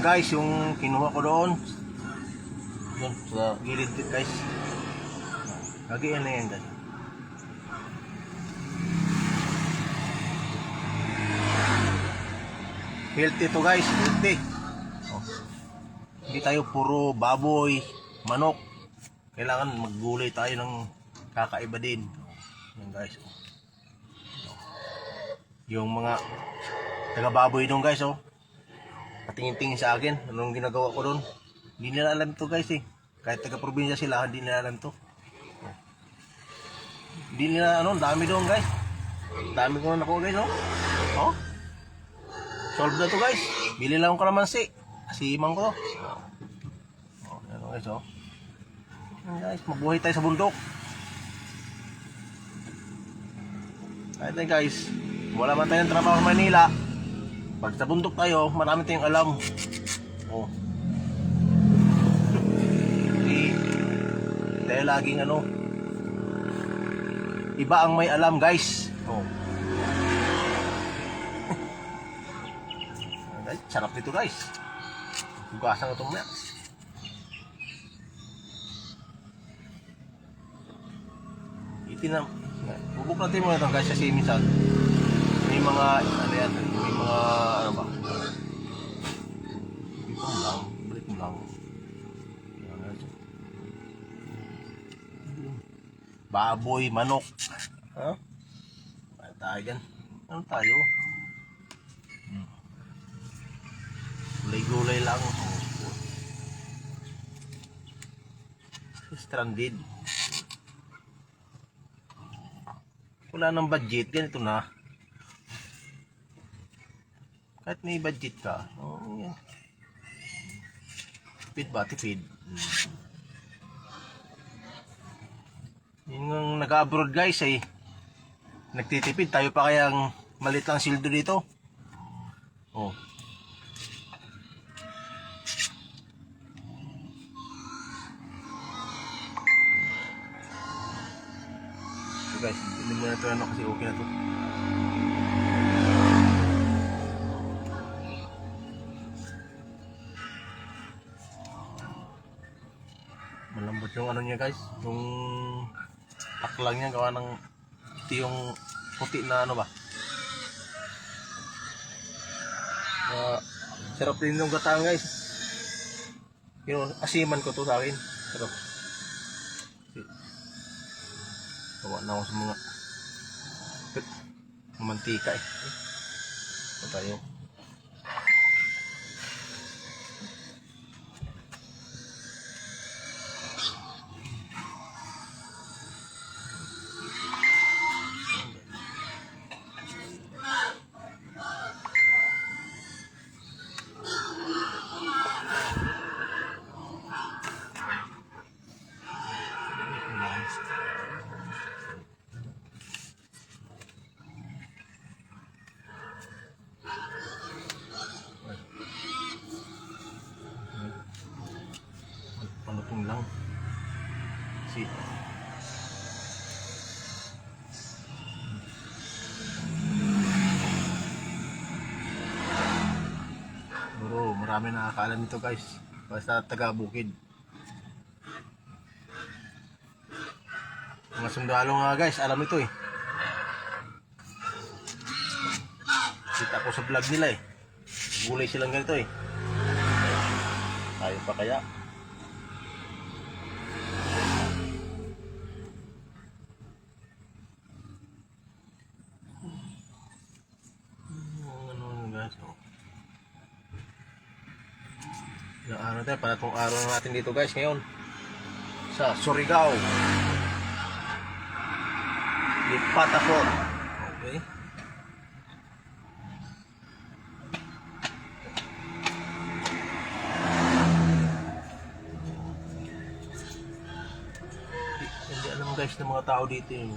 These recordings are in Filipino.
guys yung kinuha ko doon. Yun, sa gilid guys. Gagian na yan guys. Healthy to guys, healthy. Oh. Hindi tayo puro baboy, manok. Kailangan maggulay tayo ng kakaiba din. Yan guys. oh. Yung mga taga baboy doon guys oh. Patingin-tingin sa akin, anong ginagawa ko doon. Hindi nila alam to guys eh. Kahit taga probinsya sila, hindi nila alam to. Hindi nila ano, dami doon guys. Dami ko na nakuha guys oh. Oh. Solve na to guys. Bili lang ko kalamansi. Kasi imang ko. Oh, ano guys oh. Guys, mabuhay tayo sa bundok. Na guys, wala man tayong trabaho sa Manila. Pag sa bundok tayo, marami tayong alam. Oh. Hindi tayo laging ano. Iba ang may alam guys. Oh. Guys, sarap nito guys. Hugasan ko itong mga. Itinam. Bubuk natin muna ito guys kasi minsan may mga ano yan, may mga ano ba? Ito mo lang, balik mo lang. Baboy, manok. Ha? Ano tayo dyan? Ano tayo? Gulay-gulay lang. Stranded. Wala nang budget, ganito na. Kahit may budget ka, oh, yan. Tipid ba? Tipid. Hmm. Yun ang nag-abroad guys eh. Nagtitipid. Tayo pa kayang malit lang sildo dito. Oh. So guys, hindi mo na ito ano kasi okay na to. Malambot yung ano niya guys, yung aklang niya gawa ng ito yung puti na ano ba. Uh, sarap din yung gatang guys. Yun, asiman ko to sa akin. Sarap. Tawa na ako sa mga mantika eh. Ito tayo. Panutong lang. Si. Bro, marami nakakaalam nito guys. Basta taga bukid. Mga sundalo nga guys, alam ito eh. Kita ko sa vlog nila eh. Gulay silang ganito eh. Tayo pa kaya? Yung oh. Ilang araw tayo, para itong araw na natin dito guys ngayon. Sa Surigao. Lipat ako. Okay. Hindi alam guys ng mga tao dito yung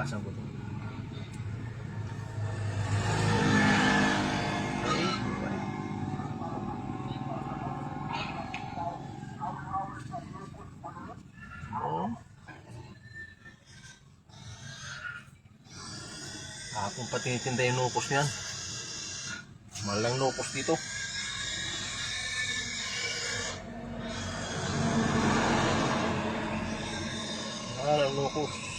Bukasan ko to. Hapon pa tinitinda yung nukos niyan. Malang nukos dito. Malang nukos.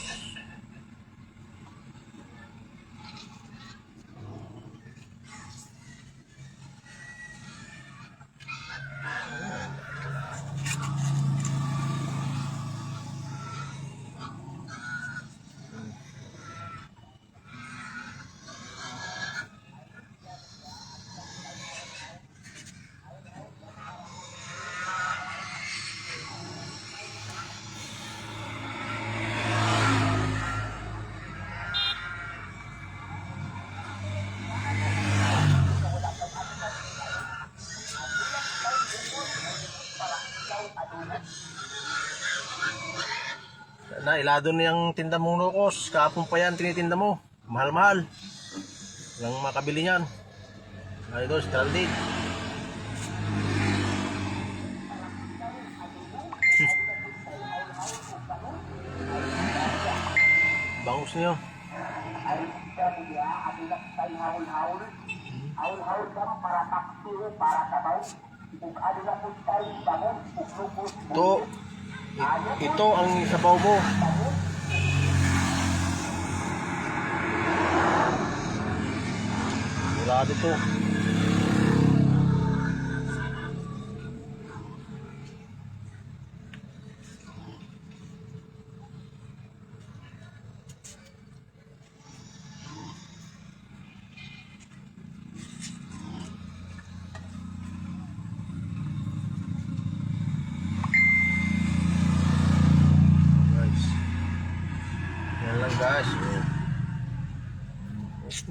Ilado na yung tinda mong nukos. Kahapon pa yan, tinitinda mo. Mahal-mahal. Yung makabili niyan. Ay, doon, stranded. Bangus niyo. Ito, i- ito ang sabaw mo. Wala dito.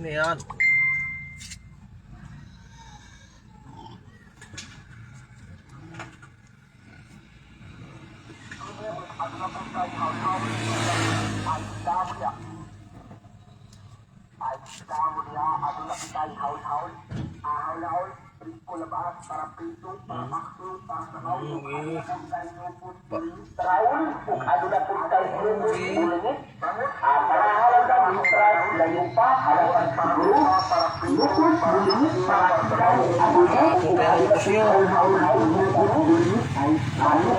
Na. Ano yan? Okay. Ako kaya utos nyo.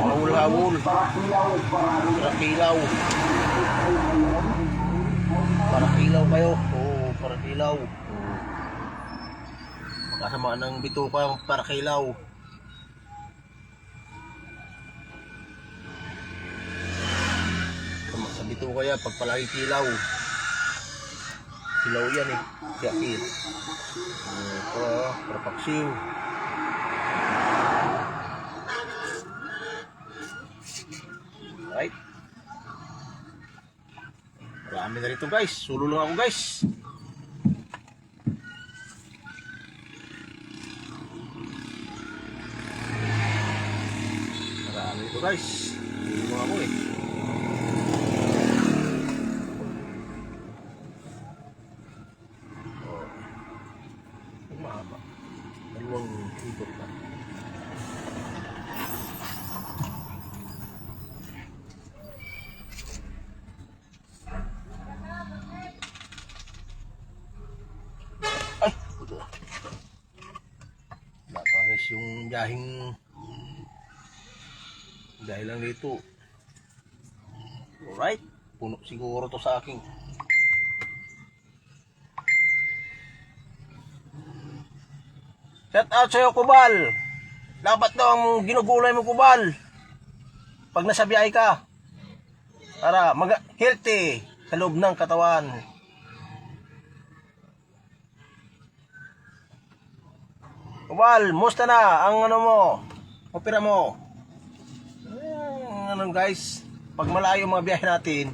Hawul-hawul. Para kilaw. Para kilaw kayo. Oo, para kilaw. Makasama ng bituka para kilaw. Bituka yan, pag palagi kilaw. Kilaw yan eh. Kaya kil. Ito, para paksiw. Right. Marami na rito guys. Sulo ako guys. Marami rito guys. Sulo ako eh. Oh. Ang mahaba. Dalawang ikot na. Ay! Puto. Napares yung biyahing dahil lang dito. Alright. Puno siguro to sa aking Shout out sa'yo, Kubal. Dapat daw ang ginugulay mo, Kubal. Pag nasa biyahe ka. Para mag healthy sa loob ng katawan. Kubal, musta na ang ano mo? Opera mo? Ang ano guys, pag malayo mga biyahe natin,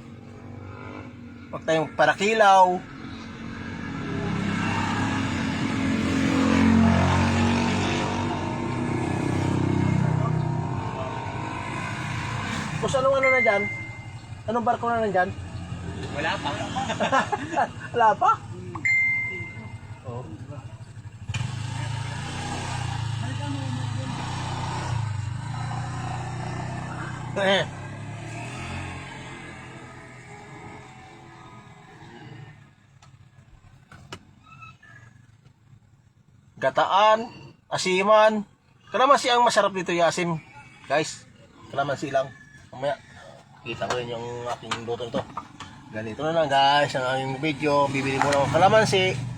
pag tayong parakilaw, Kung anong ano na dyan? Anong barko na nandyan? Wala pa. Wala pa? Eh. Gataan, asiman. Kalamansi ang masarap dito, Yasim. Guys, kalamansi lang. Mamaya, kita ko rin yung aking luto nito. Ganito na lang guys ang aming video. Bibili mo ng kalamansi.